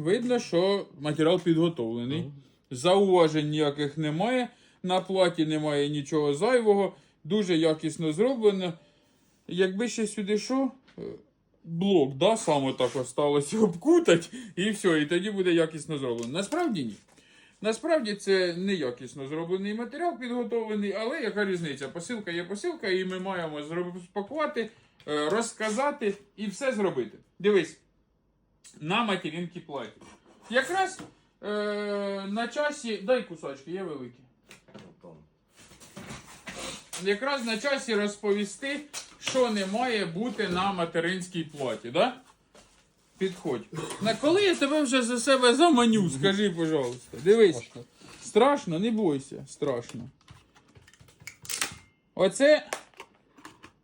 видно, що матеріал підготовлений. Зауважень ніяких немає. На платі немає нічого зайвого. Дуже якісно зроблено. Якби ще сюди що, е, блок, да, саме так осталося обкутать, і все, і тоді буде якісно зроблено. Насправді ні. Насправді це не якісно зроблений матеріал підготовлений, але яка різниця? Посилка є посилка, і ми маємо спакувати, е, розказати і все зробити. Дивись, на материнки платі. Якраз е, на часі. Дай кусочки, є великі. Якраз на часі розповісти, що не має бути на материнській платі, да? Підходь. На коли я тебе вже за себе заманю, скажи, пожалуйста. Дивись. Страшно, не бойся, страшно. Оце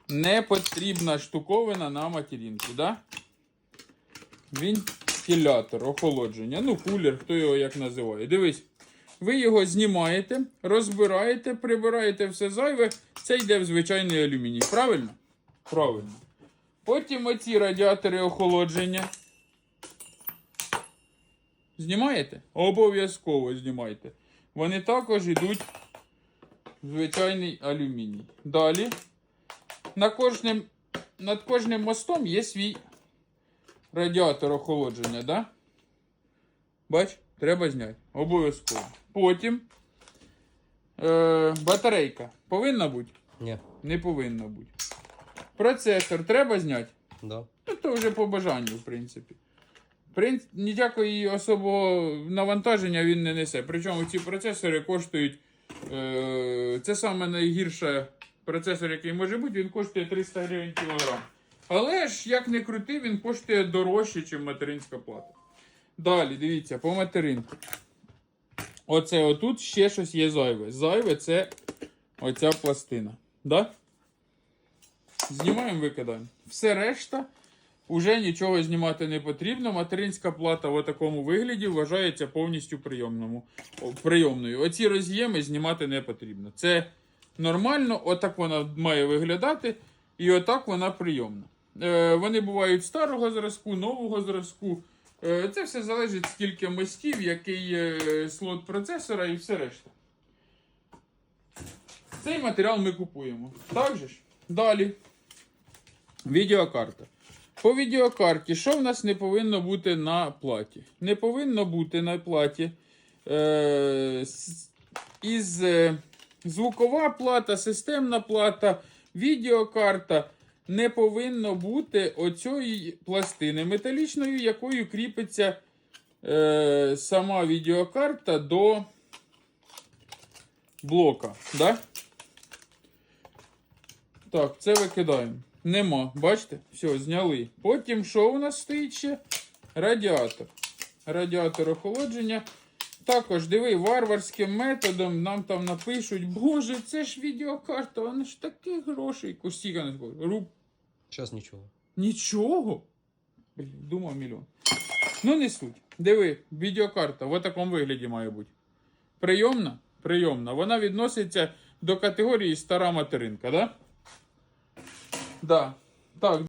не потрібна штуковина на материнку, да? Вентилятор, охолодження. Ну, кулер, хто його як називає. Дивись. Ви його знімаєте, розбираєте, прибираєте все зайве. Це йде в звичайний алюміній. Правильно? Правильно. Потім оці радіатори охолодження. Знімаєте? Обов'язково знімайте. Вони також йдуть в звичайний алюміній. Далі. На кожним, над кожним мостом є свій радіатор охолодження, да? Бач, треба зняти. Обов'язково. Потім е, батарейка повинна бути? Ні. Не повинна бути. Процесор треба зняти? Да. Ну, то вже по бажанню, в принципі. Принц... Ніякої особого навантаження він не несе. Причому ці процесори коштують. Е... Це саме найгірше процесор, який може бути, він коштує 300 гривень кілограм. Але ж, як не крути, він коштує дорожче, ніж материнська плата. Далі, дивіться, по материнку. Оце отут ще щось є зайве. Зайве це оця пластина. Да? Знімаємо, викидаємо. Все решта. Уже нічого знімати не потрібно. Материнська плата в такому вигляді вважається повністю прийомному, прийомною. Оці роз'єми знімати не потрібно. Це нормально, отак вона має виглядати, і отак вона прийомна. Е, вони бувають старого зразку, нового зразку. Е, це все залежить скільки мостів, який е, слот процесора і все решта. Цей матеріал ми купуємо. Так же ж? Далі. Відеокарта. По відеокарті, що в нас не повинно бути на платі? Не повинно бути на платі е, із звукова плата, системна плата, відеокарта. Не повинно бути оцієї пластини металічною, якою кріпиться е, сама відеокарта до блока. Да? Так, це викидаємо. Нема, бачите? Все, зняли. Потім що у нас стоїть ще? Радіатор. Радіатор охолодження. Також, диви, варварським методом нам там напишуть, боже, це ж відеокарта, вона ж таких грошей. Скаже. Руб. Зараз нічого. Нічого. Думав мільйон. Ну, не суть. Диви, відеокарта в такому вигляді має бути. Прийомна? Прийомна. Вона відноситься до категорії стара материнка, да? Да. Так,